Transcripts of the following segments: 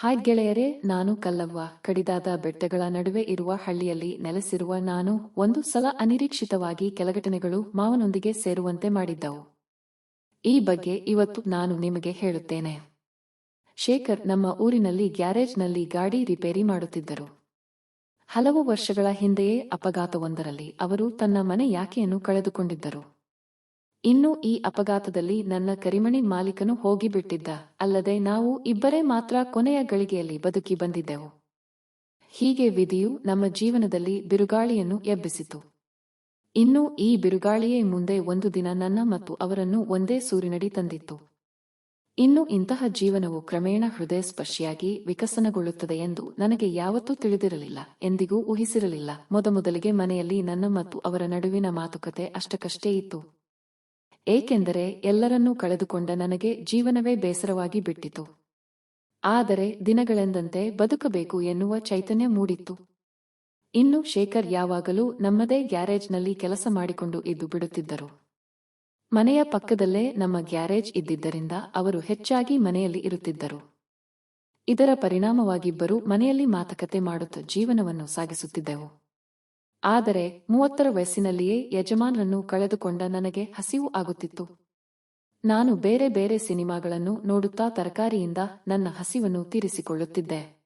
Hi ಗೆಳೆಯರೇ, ನಾನು ಕಲ್ಲವ್ವ. ಕಡಿದಾದ ಬೆಟ್ಟಗಳ ನಡುವೆ ಇರುವ ಹಳ್ಳಿಯಲ್ಲಿ ನೆಲೆಸಿರುವ ನಾನು ಒಂದು ಸಲ ಅನಿರೀಕ್ಷಿತವಾಗಿ ಕೆಲ ಘಟನೆಗಳು ಮಾವನೊಂದಿಗೆ ಸೇರುವಂತೆ ಮಾಡಿದ್ದವು. ಈ ಬಗ್ಗೆ ಇವತ್ತು ನಾನು ನಿಮಗೆ ಹೇಳುತ್ತೇನೆ. ಶೇಖರ್ ನಮ್ಮ ಊರಿನಲ್ಲಿ ಗ್ಯಾರೇಜ್ನಲ್ಲಿ ಗಾಡಿ ರಿಪೇರಿ ಮಾಡುತ್ತಿದ್ದರು. ಹಲವು ವರ್ಷಗಳ ಹಿಂದೆಯೇ ಅಪಘಾತವೊಂದರಲ್ಲಿ ಅವರು ತನ್ನ ಮನೆ ಯಾಕೆಯನ್ನು ಕಳೆದುಕೊಂಡಿದ್ದರು. ಇನ್ನು ಈ ಅಪಘಾತದಲ್ಲಿ ನನ್ನ ಕರಿಮಣಿ ಮಾಲೀಕನು ಹೋಗಿಬಿಟ್ಟಿದ್ದ. ಅಲ್ಲದೆ ನಾವು ಇಬ್ಬರೇ ಮಾತ್ರ ಕೊನೆಯ ಗಳಿಗೆಯಲ್ಲಿ ಬದುಕಿ ಬಂದಿದ್ದೆವು. ಹೀಗೆ ವಿಧಿಯು ನಮ್ಮ ಜೀವನದಲ್ಲಿ ಬಿರುಗಾಳಿಯನ್ನು ಎಬ್ಬಿಸಿತು. ಇನ್ನು ಈ ಬಿರುಗಾಳಿಯೇ ಮುಂದೆ ಒಂದು ದಿನ ನನ್ನ ಮತ್ತು ಅವರನ್ನು ಒಂದೇ ಸೂರಿನಡಿ ತಂದಿತ್ತು. ಇನ್ನು ಇಂತಹ ಜೀವನವು ಕ್ರಮೇಣ ಹೃದಯ ಸ್ಪರ್ಶಿಯಾಗಿ ವಿಕಸನಗೊಳ್ಳುತ್ತದೆ ಎಂದು ನನಗೆ ಯಾವತ್ತೂ ತಿಳಿದಿರಲಿಲ್ಲ, ಎಂದಿಗೂ ಊಹಿಸಿರಲಿಲ್ಲ. ಮೊದಮೊದಲಿಗೆ ಮನೆಯಲ್ಲಿ ನನ್ನ ಮತ್ತು ಅವರ ನಡುವಿನ ಮಾತುಕತೆ ಅಷ್ಟಕಷ್ಟೇ ಇತ್ತು. ಏಕೆಂದರೆ ಎಲ್ಲರನ್ನೂ ಕಳೆದುಕೊಂಡ ನನಗೆ ಜೀವನವೇ ಬೇಸರವಾಗಿ ಬಿಟ್ಟಿತು. ಆದರೆ ದಿನಗಳೆಂದಂತೆ ಬದುಕಬೇಕು ಎನ್ನುವ ಚೈತನ್ಯ ಮೂಡಿತ್ತು. ಇನ್ನು ಶೇಖರ್ ಯಾವಾಗಲೂ ನಮ್ಮದೇ ಗ್ಯಾರೇಜ್ನಲ್ಲಿ ಕೆಲಸ ಮಾಡಿಕೊಂಡು ಇದ್ದು ಬಿಡುತ್ತಿದ್ದರು. ಮನೆಯ ಪಕ್ಕದಲ್ಲೇ ನಮ್ಮ ಗ್ಯಾರೇಜ್ ಇದ್ದಿದ್ದರಿಂದ ಅವರು ಹೆಚ್ಚಾಗಿ ಮನೆಯಲ್ಲಿ ಇರುತ್ತಿದ್ದರು. ಇದರ ಪರಿಣಾಮವಾಗಿಬ್ಬರು ಮನೆಯಲ್ಲಿ ಮಾತುಕತೆ ಮಾಡುತ್ತ ಜೀವನವನ್ನು ಸಾಗಿಸುತ್ತಿದ್ದೆವು. ಆದರೆ ಮೂವತ್ತರ ವಯಸ್ಸಿನಲ್ಲಿಯೇ ಯಜಮಾನರನ್ನು ಕಳೆದುಕೊಂಡ ನನಗೆ ಹಸಿವು ಆಗುತ್ತಿತ್ತು. ನಾನು ಬೇರೆ ಬೇರೆ ಸಿನಿಮಾಗಳನ್ನು ನೋಡುತ್ತಾ ತರಕಾರಿಯಿಂದ ನನ್ನ ಹಸಿವನ್ನು ತೀರಿಸಿಕೊಳ್ಳುತ್ತಿದ್ದೆ.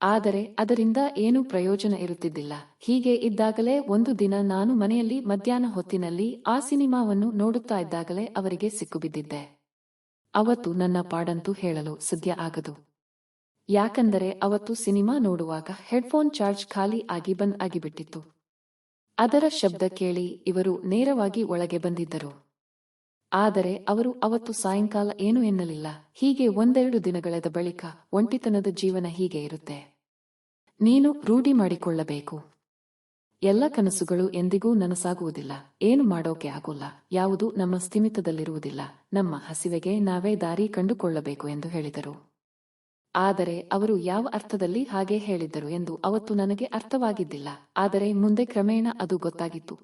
ಆದರೆ ಅದರಿಂದ ಏನೂ ಪ್ರಯೋಜನ ಇರುತ್ತಿದ್ದಿಲ್ಲ. ಹೀಗೆ ಇದ್ದಾಗಲೇ ಒಂದು ದಿನ ನಾನು ಮನೆಯಲ್ಲಿ ಮಧ್ಯಾಹ್ನ ಹೊತ್ತಿನಲ್ಲಿ ಆ ಸಿನಿಮಾವನ್ನು ನೋಡುತ್ತಾ ಇದ್ದಾಗಲೇ ಅವರಿಗೆ ಸಿಕ್ಕುಬಿದ್ದಿದ್ದೆ. ಅವತ್ತು ನನ್ನ ಪಾಡಂತೂ ಹೇಳಲು ಸದ್ಯ ಆಗದು. ಯಾಕಂದರೆ ಅವತ್ತು ಸಿನಿಮಾ ನೋಡುವಾಗ ಹೆಡ್ಫೋನ್ ಚಾರ್ಜ್ ಖಾಲಿ ಆಗಿ ಬಂದ್ ಆಗಿಬಿಟ್ಟಿತ್ತು. ಅದರ ಶಬ್ದ ಕೇಳಿ ಇವರು ನೇರವಾಗಿ ಒಳಗೆ ಬಂದಿದ್ದರು. ಆದರೆ ಅವರು ಅವತ್ತು ಸಾಯಂಕಾಲ ಏನು ಎನ್ನಲಿಲ್ಲ, ಹೀಗೆ ಒಂದೆರಡು ದಿನಗಳದ ಬಳಿಕ ಒಂಟಿತನದ ಜೀವನ ಹೀಗೆ ಇರುತ್ತೆ. ನೀನು ರೂಢಿ ಮಾಡಿಕೊಳ್ಳಬೇಕು. ಎಲ್ಲ ಕನಸುಗಳು ಎಂದಿಗೂ ನನಸಾಗುವುದಿಲ್ಲ, ಏನು ಮಾಡೋಕೆ ಆಗೋಲ್ಲ, ಯಾವುದು ನಮ್ಮ ಸ್ಥಿಮಿತದಲ್ಲಿರುವುದಿಲ್ಲ, ನಮ್ಮ ಹಸಿವೆಗೆ ನಾವೇ ದಾರಿ ಕಂಡುಕೊಳ್ಳಬೇಕು ಎಂದು ಹೇಳಿದರು. ಆದರೆ ಅವರು ಯಾವ ಅರ್ಥದಲ್ಲಿ ಹಾಗೆ ಹೇಳಿದ್ದರು ಎಂದು ಅವತ್ತು ನನಗೆ ಅರ್ಥವಾಗಿದ್ದಿಲ್ಲ, ಆದರೆ ಮುಂದೆ ಕ್ರಮೇಣ ಅದು ಗೊತ್ತಾಗಿತ್ತು.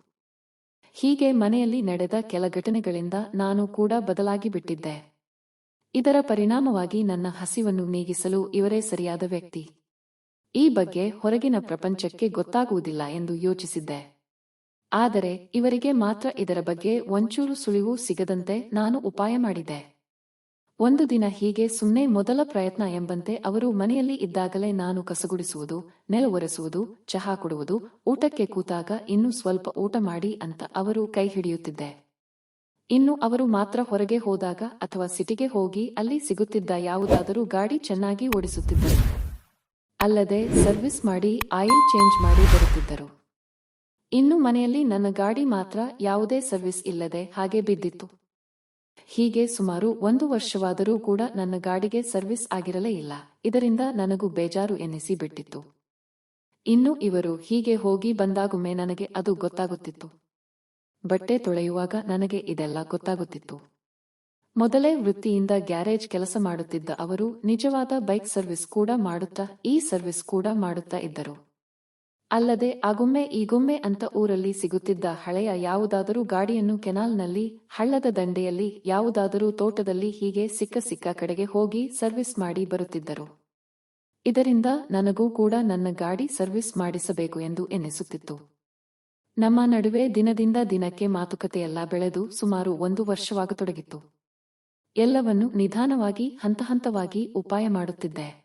ಹೀಗೆ ಮನೆಯಲ್ಲಿ ನಡೆದ ಕೆಲ ಘಟನೆಗಳಿಂದ ನಾನು ಕೂಡ ಬದಲಾಗಿ ಬಿಟ್ಟಿದ್ದೆ. ಇದರ ಪರಿಣಾಮವಾಗಿ ನನ್ನ ಹಸಿವನ್ನು ನೀಗಿಸಲು ಇವರೇ ಸರಿಯಾದ ವ್ಯಕ್ತಿ. ಈ ಬಗ್ಗೆ ಹೊರಗಿನ ಪ್ರಪಂಚಕ್ಕೆ ಗೊತ್ತಾಗುವುದಿಲ್ಲ ಎಂದು ಯೋಚಿಸಿದ್ದೆ. ಆದರೆ ಇವರಿಗೆ ಮಾತ್ರ ಇದರ ಬಗ್ಗೆ ಒಂಚೂರು ಸುಳಿವು ಸಿಗದಂತೆ ನಾನು ಉಪಾಯ ಮಾಡಿದೆ ಒಂದು ದಿನ ಹೀಗೆ ಸುಮ್ಮನೆ ಮೊದಲ ಪ್ರಯತ್ನ ಎಂಬಂತೆ ಅವರು ಮನೆಯಲ್ಲಿ ಇದ್ದಾಗಲೇ ನಾನು ಕಸಗುಡಿಸುವುದು, ನೆಲ ಒರೆಸುವುದು, ಚಹಾ ಕೊಡುವುದು, ಊಟಕ್ಕೆ ಕೂತಾಗ ಇನ್ನೂ ಸ್ವಲ್ಪ ಊಟ ಮಾಡಿ ಅಂತ ಅವರು ಕೈ ಹಿಡಿಯುತ್ತಿದ್ದೆ. ಇನ್ನು ಅವರು ಮಾತ್ರ ಹೊರಗೆ ಹೋದಾಗ ಅಥವಾ ಸಿಟಿಗೆ ಹೋಗಿ ಅಲ್ಲಿ ಸಿಗುತ್ತಿದ್ದ ಯಾವುದಾದರೂ ಗಾಡಿ ಚೆನ್ನಾಗಿ ಓಡಿಸುತ್ತಿದ್ದರು. ಅಲ್ಲದೆ ಸರ್ವಿಸ್ ಮಾಡಿ, ಆಯಿಲ್ ಚೇಂಜ್ ಮಾಡಿ ಬರುತ್ತಿದ್ದರು. ಇನ್ನು ಮನೆಯಲ್ಲಿ ನನ್ನ ಗಾಡಿ ಮಾತ್ರ ಯಾವುದೇ ಸರ್ವಿಸ್ ಇಲ್ಲದೆ ಹಾಗೆ ಬಿದ್ದಿತ್ತು. ಹೀಗೆ ಸುಮಾರು ಒಂದು ವರ್ಷವಾದರೂ ಕೂಡ ನನ್ನ ಗಾಡಿಗೆ ಸರ್ವಿಸ್ ಆಗಿರಲೇ ಇಲ್ಲ. ಇದರಿಂದ ನನಗೂ ಬೇಜಾರು ಎನ್ನಿಸಿ ಬಿಟ್ಟಿತ್ತು ಇನ್ನು ಇವರು ಹೀಗೆ ಹೋಗಿ ಬಂದಾಗೊಮ್ಮೆ ನನಗೆ ಅದು ಗೊತ್ತಾಗುತ್ತಿತ್ತು. ಬಟ್ಟೆ ತೊಳೆಯುವಾಗ ನನಗೆ ಇದೆಲ್ಲ ಗೊತ್ತಾಗುತ್ತಿತ್ತು. ಮೊದಲೇ ವೃತ್ತಿಯಿಂದ ಗ್ಯಾರೇಜ್ ಕೆಲಸ ಮಾಡುತ್ತಿದ್ದ ಅವರು ನಿಜವಾದ ಬೈಕ್ ಸರ್ವಿಸ್ ಕೂಡ ಮಾಡುತ್ತಾ ಈ ಸರ್ವಿಸ್ ಕೂಡ ಮಾಡುತ್ತಾ ಇದ್ದರು. ಅಲ್ಲದೆ ಆಗೊಮ್ಮೆ ಈಗೊಮ್ಮೆ ಅಂತ ಊರಲ್ಲಿ ಸಿಗುತ್ತಿದ್ದ ಹಳೆಯ ಯಾವುದಾದರೂ ಗಾಡಿಯನ್ನು ಕೆನಾಲ್ನಲ್ಲಿ, ಹಳ್ಳದ ದಂಡೆಯಲ್ಲಿ, ಯಾವುದಾದರೂ ತೋಟದಲ್ಲಿ ಹೀಗೆ ಸಿಕ್ಕ ಸಿಕ್ಕ ಕಡೆಗೆ ಹೋಗಿ ಸರ್ವಿಸ್ ಮಾಡಿ ಬರುತ್ತಿದ್ದರು. ಇದರಿಂದ ನನಗೂ ಕೂಡ ನನ್ನ ಗಾಡಿ ಸರ್ವಿಸ್ ಮಾಡಿಸಬೇಕು ಎಂದು ಎನ್ನಿಸುತ್ತಿತ್ತು ನಮ್ಮ ನಡುವೆ ದಿನದಿಂದ ದಿನಕ್ಕೆ ಮಾತುಕತೆಯೆಲ್ಲ ಬೆಳೆದು ಸುಮಾರು ಒಂದು ವರ್ಷವಾಗತೊಡಗಿತ್ತು. ಎಲ್ಲವನ್ನು ನಿಧಾನವಾಗಿ ಹಂತ ಹಂತವಾಗಿ ಉಪಾಯ ಮಾಡುತ್ತಿದ್ದೆ.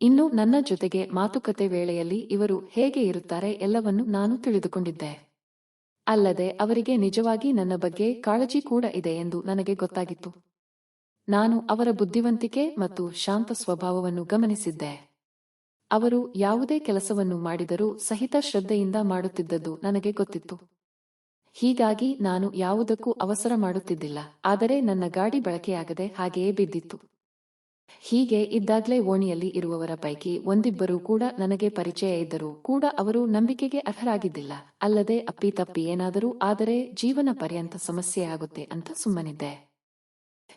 ಇನ್ನು ನನ್ನ ಜೊತೆಗೆ ಮಾತುಕತೆ ವೇಳೆಯಲ್ಲಿ ಇವರು ಹೇಗೆ ಇರುತ್ತಾರೆ ಎಲ್ಲವನ್ನು ನಾನು ತಿಳಿದುಕೊಂಡಿದ್ದೆ. ಅಲ್ಲದೆ ಅವರಿಗೆ ನಿಜವಾಗಿ ನನ್ನ ಬಗ್ಗೆ ಕಾಳಜಿ ಕೂಡ ಇದೆ ಎಂದು ನನಗೆ ಗೊತ್ತಾಗಿತ್ತು. ನಾನು ಅವರ ಬುದ್ಧಿವಂತಿಕೆ ಮತ್ತು ಶಾಂತ ಸ್ವಭಾವವನ್ನು ಗಮನಿಸಿದ್ದೆ. ಅವರು ಯಾವುದೇ ಕೆಲಸವನ್ನು ಮಾಡಿದರೂ ಸಹಿತ ಶ್ರದ್ಧೆಯಿಂದ ಮಾಡುತ್ತಿದ್ದದ್ದು ನನಗೆ ಗೊತ್ತಿತ್ತು. ಹೀಗಾಗಿ ನಾನು ಯಾವುದಕ್ಕೂ ಅವಸರ ಮಾಡುತ್ತಿದ್ದಿಲ್ಲ, ಆದರೆ ನನ್ನ ಗಾಡಿ ಬಳಕೆಯಾಗದೆ ಹಾಗೆಯೇ ಬಿದ್ದಿತ್ತು. ಹೀಗೆ ಇದ್ದಾಗ್ಲೇ ಓಣಿಯಲ್ಲಿ ಇರುವವರ ಪೈಕಿ ಒಂದಿಬ್ಬರು ಕೂಡ ನನಗೆ ಪರಿಚಯ ಇದ್ದರು. ಕೂಡ ಅವರು ನಂಬಿಕೆಗೆ ಅರ್ಹರಾಗಿದ್ದಿಲ್ಲ. ಅಲ್ಲದೆ ಅಪ್ಪಿತಪ್ಪಿ ಏನಾದರೂ ಆದರೆ ಜೀವನ ಪರ್ಯಂತ ಸಮಸ್ಯೆಯಾಗುತ್ತೆ ಅಂತ ಸುಮ್ಮನಿದ್ದೆ.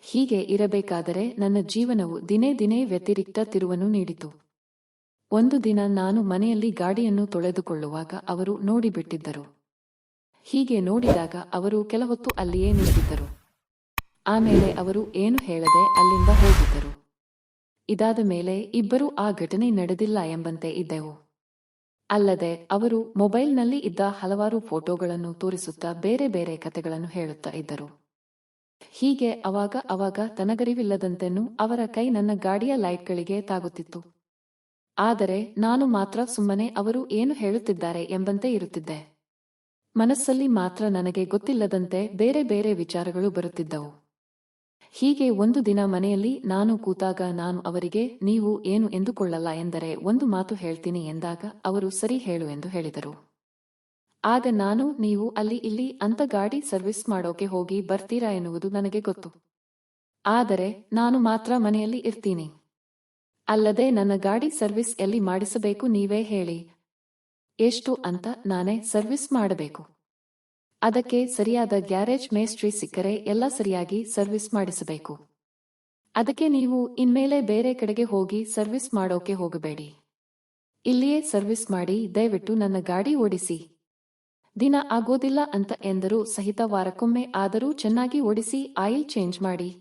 ಹೀಗೆ ಇರಬೇಕಾದರೆ ನನ್ನ ಜೀವನವು ದಿನೇ ದಿನೇ ವ್ಯತಿರಿಕ್ತ ತಿರುವನ್ನು ನೀಡಿತು. ಒಂದು ದಿನ ನಾನು ಮನೆಯಲ್ಲಿ ಗಾಡಿಯನ್ನು ತೊಳೆದುಕೊಳ್ಳುವಾಗ ಅವರು ನೋಡಿಬಿಟ್ಟಿದ್ದರು. ಹೀಗೆ ನೋಡಿದಾಗ ಅವರು ಕೆಲವೊತ್ತು ಅಲ್ಲಿಯೇ ನಿಂತಿದ್ದರು. ಆಮೇಲೆ ಅವರು ಏನು ಹೇಳದೆ ಅಲ್ಲಿಂದ ಹೋಗಿದ್ದರು. ಇದಾದ ಮೇಲೆ ಇಬ್ಬರೂ ಆ ಘಟನೆ ನಡೆದಿಲ್ಲ ಎಂಬಂತೆ ಇದ್ದೆವು. ಅಲ್ಲದೆ ಅವರು ಮೊಬೈಲ್ನಲ್ಲಿ ಇದ್ದ ಹಲವಾರು ಫೋಟೋಗಳನ್ನು ತೋರಿಸುತ್ತಾ ಬೇರೆ ಬೇರೆ ಕಥೆಗಳನ್ನು ಹೇಳುತ್ತಾ ಇದ್ದರು. ಹೀಗೆ ಅವಾಗ ಅವಾಗ ತನಗರಿವಿಲ್ಲದಂತೆನು ಅವರ ಕೈ ನನ್ನ ಗಾಡಿಯ ಲೈಟ್ಗಳಿಗೆ ತಾಗುತ್ತಿತ್ತು. ಆದರೆ ನಾನು ಮಾತ್ರ ಸುಮ್ಮನೆ ಅವರು ಏನು ಹೇಳುತ್ತಿದ್ದಾರೆ ಎಂಬಂತೆ ಇರುತ್ತಿದ್ದೆ. ಮನಸ್ಸಲ್ಲಿ ಮಾತ್ರ ನನಗೆ ಗೊತ್ತಿಲ್ಲದಂತೆ ಬೇರೆ ಬೇರೆ ವಿಚಾರಗಳು ಬರುತ್ತಿದ್ದವು. ಹೀಗೆ ಒಂದು ದಿನ ಮನೆಯಲ್ಲಿ ನಾನು ಕೂತಾಗ ನಾನು ಅವರಿಗೆ, ನೀವು ಏನು ಎಂದುಕೊಳ್ಳಲ್ಲ ಎಂದರೆ ಒಂದು ಮಾತು ಹೇಳ್ತೀನಿ ಎಂದಾಗ ಅವರು, ಸರಿ ಹೇಳು ಎಂದು ಹೇಳಿದರು. ಆಗ ನಾನು, ನೀವು ಅಲ್ಲಿ ಇಲ್ಲಿ ಅಂತ ಗಾಡಿ ಸರ್ವಿಸ್ ಮಾಡೋಕೆ ಹೋಗಿ ಬರ್ತೀರಾ ಎನ್ನುವುದು ನನಗೆ ಗೊತ್ತು. ಆದರೆ ನಾನು ಮಾತ್ರ ಮನೆಯಲ್ಲಿ ಇರ್ತೀನಿ. ಅಲ್ಲದೆ ನನ್ನ ಗಾಡಿ ಸರ್ವಿಸ್ ಎಲ್ಲಿ ಮಾಡಿಸಬೇಕು ನೀವೇ ಹೇಳಿ. ಎಷ್ಟು ಅಂತ ನಾನೇ ಸರ್ವಿಸ್ ಮಾಡಬೇಕು. ಅದಕ್ಕೆ ಸರಿಯಾದ ಗ್ಯಾರೇಜ್ ಮೇಸ್ಟ್ರಿ ಸಿಕ್ಕರೆ ಎಲ್ಲ ಸರಿಯಾಗಿ ಸರ್ವಿಸ್ ಮಾಡಿಸಬೇಕು. ಅದಕ್ಕೆ ನೀವು ಇನ್ಮೇಲೆ ಬೇರೆ ಕಡೆಗೆ ಹೋಗಿ ಸರ್ವಿಸ್ ಮಾಡೋಕೆ ಹೋಗಬೇಡಿ. ಇಲ್ಲಿಯೇ ಸರ್ವಿಸ್ ಮಾಡಿ ದಯವಿಟ್ಟು ನನ್ನ ಗಾಡಿ ಓಡಿಸಿ. ದಿನ ಆಗೋದಿಲ್ಲ ಅಂತ ಎಂದರೂ ಸಹಿತ ವಾರಕ್ಕೊಮ್ಮೆ ಆದರೂ ಚೆನ್ನಾಗಿ ಓಡಿಸಿ ಆಯಿಲ್ ಚೇಂಜ್ ಮಾಡಿ.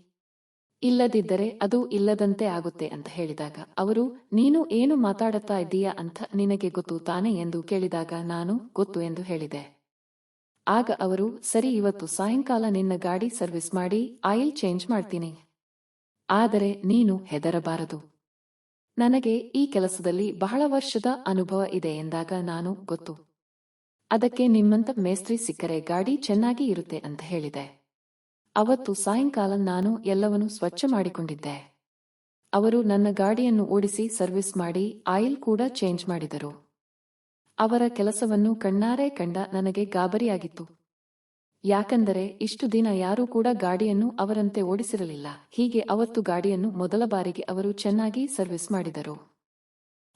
ಇಲ್ಲದಿದ್ದರೆ ಅದು ಇಲ್ಲದಂತೆ ಆಗುತ್ತೆ ಅಂತ ಹೇಳಿದಾಗ, ಅವರು, ನೀನು ಏನು ಮಾತಾಡುತ್ತಾ ಇದ್ದೀಯಾ ಅಂತ ನಿನಗೆ ಗೊತ್ತು ತಾನೆ? ಎಂದು ಕೇಳಿದಾಗ ನಾನು ಗೊತ್ತು ಎಂದು ಹೇಳಿದೆ. ಆಗ ಅವರು, ಸರಿ, ಇವತ್ತು ಸಾಯಂಕಾಲ ನಿನ್ನ ಗಾಡಿ ಸರ್ವಿಸ್ ಮಾಡಿ, ಆಯಿಲ್ ಚೇಂಜ್ ಮಾಡ್ತೀನಿ. ಆದರೆ ನೀನು ಹೆದರಬಾರದು. ನನಗೆ ಈ ಕೆಲಸದಲ್ಲಿ ಬಹಳ ವರ್ಷದ ಅನುಭವ ಇದೆ ಎಂದಾಗ ನಾನು ಗೊತ್ತು. ಅದಕ್ಕೆ ನಿಮ್ಮಂತ ಮೇಸ್ತ್ರಿ ಸಿಕ್ಕರೆ ಗಾಡಿ ಚೆನ್ನಾಗಿ ಇರುತ್ತೆ ಅಂತ ಹೇಳಿದೆ. ಅವತ್ತು ಸಾಯಂಕಾಲ ನಾನು ಎಲ್ಲವನ್ನೂ ಸ್ವಚ್ಛ ಮಾಡಿಕೊಂಡಿದ್ದೆ. ಅವರು ನನ್ನ ಗಾಡಿಯನ್ನು ಓಡಿಸಿ ಸರ್ವಿಸ್ ಮಾಡಿ, ಆಯಿಲ್ ಕೂಡ ಚೇಂಜ್ ಮಾಡಿದರು. ಅವರ ಕೆಲಸವನ್ನು ಕಣ್ಣಾರೆ ಕಂಡ ನನಗೆ ಗಾಬರಿಯಾಗಿತ್ತು. ಯಾಕಂದರೆ ಇಷ್ಟು ದಿನ ಯಾರೂ ಕೂಡ ಗಾಡಿಯನ್ನು ಅವರಂತೆ ಓಡಿಸಿರಲಿಲ್ಲ. ಹೀಗೆ ಅವತ್ತು ಗಾಡಿಯನ್ನು ಮೊದಲ ಬಾರಿಗೆ ಅವರು ಚೆನ್ನಾಗಿ ಸರ್ವಿಸ್ ಮಾಡಿದರು.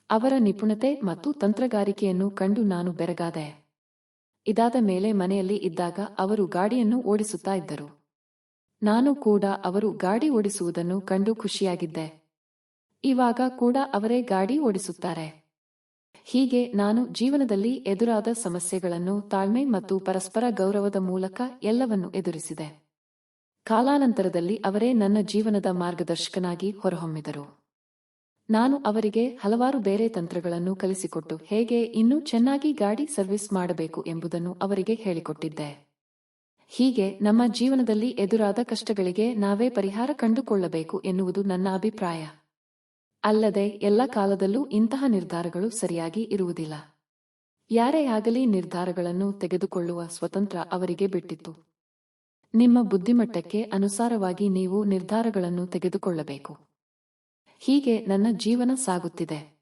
ಅವರ ನಿಪುಣತೆ ಮತ್ತು ತಂತ್ರಗಾರಿಕೆಯನ್ನು ಕಂಡು ನಾನು ಬೆರಗಾದೆ. ಇದಾದ ಮೇಲೆ ಮನೆಯಲ್ಲಿ ಇದ್ದಾಗ ಅವರು ಗಾಡಿಯನ್ನು ಓಡಿಸುತ್ತಾ ಇದ್ದರು. ನಾನು ಕೂಡ ಅವರು ಗಾಡಿ ಓಡಿಸುವುದನ್ನು ಕಂಡು ಖುಷಿಯಾಗಿದ್ದೆ. ಇವಾಗ ಕೂಡ ಅವರೇ ಗಾಡಿ ಓಡಿಸುತ್ತಾರೆ. ಹೀಗೆ ನಾನು ಜೀವನದಲ್ಲಿ ಎದುರಾದ ಸಮಸ್ಯೆಗಳನ್ನು ತಾಳ್ಮೆ ಮತ್ತು ಪರಸ್ಪರ ಗೌರವದ ಮೂಲಕ ಎಲ್ಲವನ್ನು ಎದುರಿಸಿದೆ. ಕಾಲಾನಂತರದಲ್ಲಿ ಅವರೇ ನನ್ನ ಜೀವನದ ಮಾರ್ಗದರ್ಶಕನಾಗಿ ಹೊರಹೊಮ್ಮಿದರು. ನಾನು ಅವರಿಗೆ ಹಲವಾರು ಬೇರೆ ತಂತ್ರಗಳನ್ನು ಕಲಿಸಿಕೊಟ್ಟು ಹೇಗೆ ಇನ್ನೂ ಚೆನ್ನಾಗಿ ಗಾಡಿ ಸರ್ವಿಸ್ ಮಾಡಬೇಕು ಎಂಬುದನ್ನು ಅವರಿಗೆ ಹೇಳಿಕೊಟ್ಟಿದ್ದೆ. ಹೀಗೆ ನಮ್ಮ ಜೀವನದಲ್ಲಿ ಎದುರಾದ ಕಷ್ಟಗಳಿಗೆ ನಾವೇ ಪರಿಹಾರ ಕಂಡುಕೊಳ್ಳಬೇಕು ಎನ್ನುವುದು ನನ್ನ ಅಭಿಪ್ರಾಯ. ಅಲ್ಲದೆ ಎಲ್ಲ ಕಾಲದಲ್ಲೂ ಇಂತಹ ನಿರ್ಧಾರಗಳು ಸರಿಯಾಗಿ ಇರುವುದಿಲ್ಲ. ಯಾರೇ ಆಗಲಿ ನಿರ್ಧಾರಗಳನ್ನು ತೆಗೆದುಕೊಳ್ಳುವ ಸ್ವತಂತ್ರ ಅವರಿಗೆ ಬಿಟ್ಟಿತ್ತು ನಿಮ್ಮ ಬುದ್ಧಿಮಟ್ಟಕ್ಕೆ ಅನುಸಾರವಾಗಿ ನೀವು ನಿರ್ಧಾರಗಳನ್ನು ತೆಗೆದುಕೊಳ್ಳಬೇಕು. ಹೀಗೆ ನನ್ನ ಜೀವನ ಸಾಗುತ್ತಿದೆ.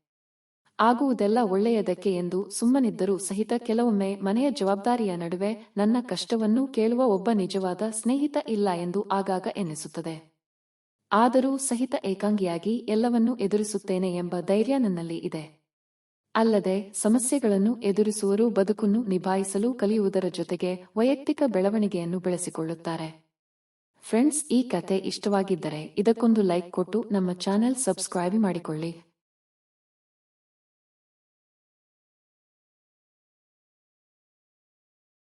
ಆಗುವುದೆಲ್ಲ ಒಳ್ಳೆಯದಕ್ಕೆ ಎಂದು ಸುಮ್ಮನಿದ್ದರೂ ಸಹಿತ ಕೆಲವೊಮ್ಮೆ ಮನೆಯ ಜವಾಬ್ದಾರಿಯ ನಡುವೆ ನನ್ನ ಕಷ್ಟವನ್ನೂ ಕೇಳುವ ಒಬ್ಬ ನಿಜವಾದ ಸ್ನೇಹಿತ ಇಲ್ಲ ಎಂದು ಆಗಾಗ ಎನ್ನಿಸುತ್ತದೆ. ಆದರೂ ಸಹಿತ ಏಕಾಂಗಿಯಾಗಿ ಎಲ್ಲವನ್ನೂ ಎದುರಿಸುತ್ತೇನೆ ಎಂಬ ಧೈರ್ಯ ನನ್ನಲ್ಲಿ ಇದೆ. ಅಲ್ಲದೆ ಸಮಸ್ಯೆಗಳನ್ನು ಎದುರಿಸುವರು ಬದುಕನ್ನು ನಿಭಾಯಿಸಲು ಕಲಿಯುವುದರ ಜೊತೆಗೆ ವೈಯಕ್ತಿಕ ಬೆಳವಣಿಗೆಯನ್ನು ಬೆಳೆಸಿಕೊಳ್ಳುತ್ತಾರೆ. ಫ್ರೆಂಡ್ಸ್, ಈ ಕತೆ ಇಷ್ಟವಾಗಿದ್ದರೆ ಇದಕ್ಕೊಂದು ಲೈಕ್ ಕೊಟ್ಟು ನಮ್ಮ ಚಾನೆಲ್ ಸಬ್ಸ್ಕ್ರೈಬ್ ಮಾಡಿಕೊಳ್ಳಿ.